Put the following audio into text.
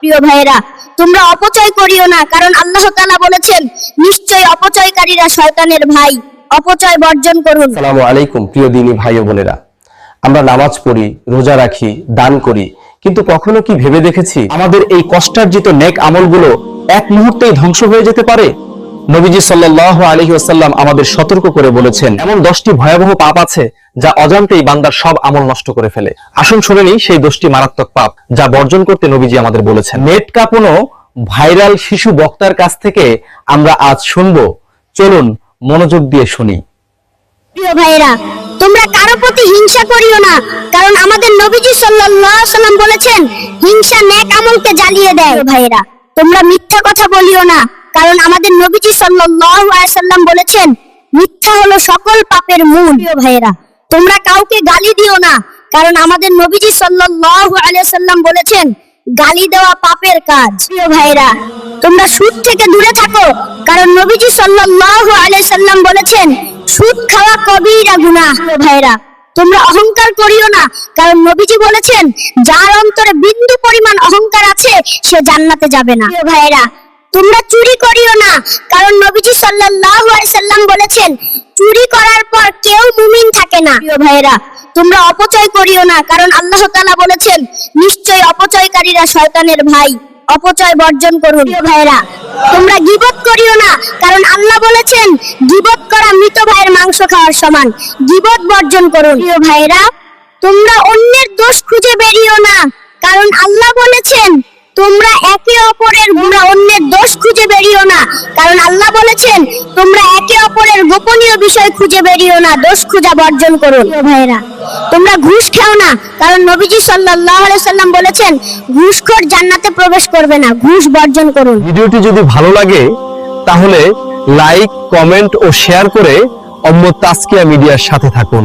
প্রিয় ভাইয়েরা, তোমরা অপচয় করিও না, কারণ আল্লাহ তাআলা বলেছেন নিশ্চয় অপচয়কারীরা শয়তানের ভাই। অপচয় বর্জন করুন। আসসালামু আলাইকুম, প্রিয় দিনী ভাই ও বোনেরা। আমরা নামাজ পড়ি, রোজা রাখি, দান করি, কিন্তু কখনো কি ভেবে দেখেছি, আমাদের এই কষ্টার্জিত নেক আমলগুলো এক মুহূর্তেই ধ্বংস হয়ে যেতে পারে? নবীজি সাল্লাহ আলহি আসাল্লাম আমাদের সতর্ক করে বলেছেন, এমন দশটি ভয়াবহ পাপ আছে যা অজান্তেই বান্দার সব আমল নষ্ট করে ফেলে। আসুন শুনে নিই সেই দশটি মারাত্মক পাপ যা বর্জন করতে নবীজি আমাদের বলেছেন। নেট কাঁপানো ভাইরাল শিশু বক্তার কাছ থেকে আমরা আজ শুনব। চলুন মনোযোগ দিয়ে শুনি। তোমরা কারও প্রতি হিংসা করিও না, কারণ আমাদের নবীজি সাল্লাম বলেছেন, হিংসা নেক আমলকে জ্বালিয়ে দেয়। ভাইরা তোমরা মিথ্যা কথা বলিও না কারণ আমাদের নবীজি সাল্লাল্লাহু আলাইহি সাল্লাম বলেছেন মিথ্যা হলো সকল পাপের মূল। ভাইরা তোমরা কাউকে গালি দিও না। কারণ আমাদের নবীজি সাল্লাল্লাহু আলাইহি সাল্লাম বলেছেন গালি দেওয়া পাপের কাজ। প্রিয় ভাইরা তোমরা সুদ থেকে দূরে থাকো। কারণ নবীজি সাল্লাল্লাহু আলাইহি সাল্লাম বলেছেন সুদ খাওয়া কবিরা গুনাহ ভাইরা তোমরা অহংকার করিও না। কারণ নবীজি বলেছেন যার অন্তরে বিন্দু পরিমাণ অহংকার আছে সে জান্নাতে যাবে না। ভাইরা তোমরা চুরি করিও না। কারণ নবীজি সাল্লাল্লাহু আলাইহি সাল্লাম বলেছেন, চুরি করার পর কেউ মুমিন থাকে না। প্রিয় ভাইরা তোমরা অপচয় করিও না, কারণ আল্লাহ তাআলা বলেছেন নিশ্চয় অপচয়কারীরা শয়তানের ভাই। অপচয় বর্জন করুন। প্রিয় ভাইরা তোমরা গিবত করিও না, কারণ আল্লাহ বলেছেন, গিবত করা মৃত ভাইয়ের মাংস খাওয়ার সমান। গিবত বর্জন করুন। প্রিয় ভাইরা তোমরা অন্যের দোষ খুঁজে বেরিও না, কারণ আল্লাহ বলেছেন, তোমরা একে অপরের তোমরা অন্যের দোষ খুঁজে বেরিও না। কারণ আল্লাহ বলেছেন, তোমরা একে অপরের গোপনীয় বিষয় খুঁজে বেরিও না, দোষ খুঁজা বর্জন করুন। ভাইরা তোমরা ঘুষ খেও না, কারণ নবীজি সাল্লাল্লাহু আলাইহি সাল্লাম বলেছেন, ঘুষখোর জান্নাতে প্রবেশ করবে না, ঘুষ বর্জন করুন। ভিডিওটি যদি ভালো লাগে, তাহলে লাইক কমেন্ট ও শেয়ার করে অম্ম তাসকিয়া মিডিয়ার সাথে থাকুন।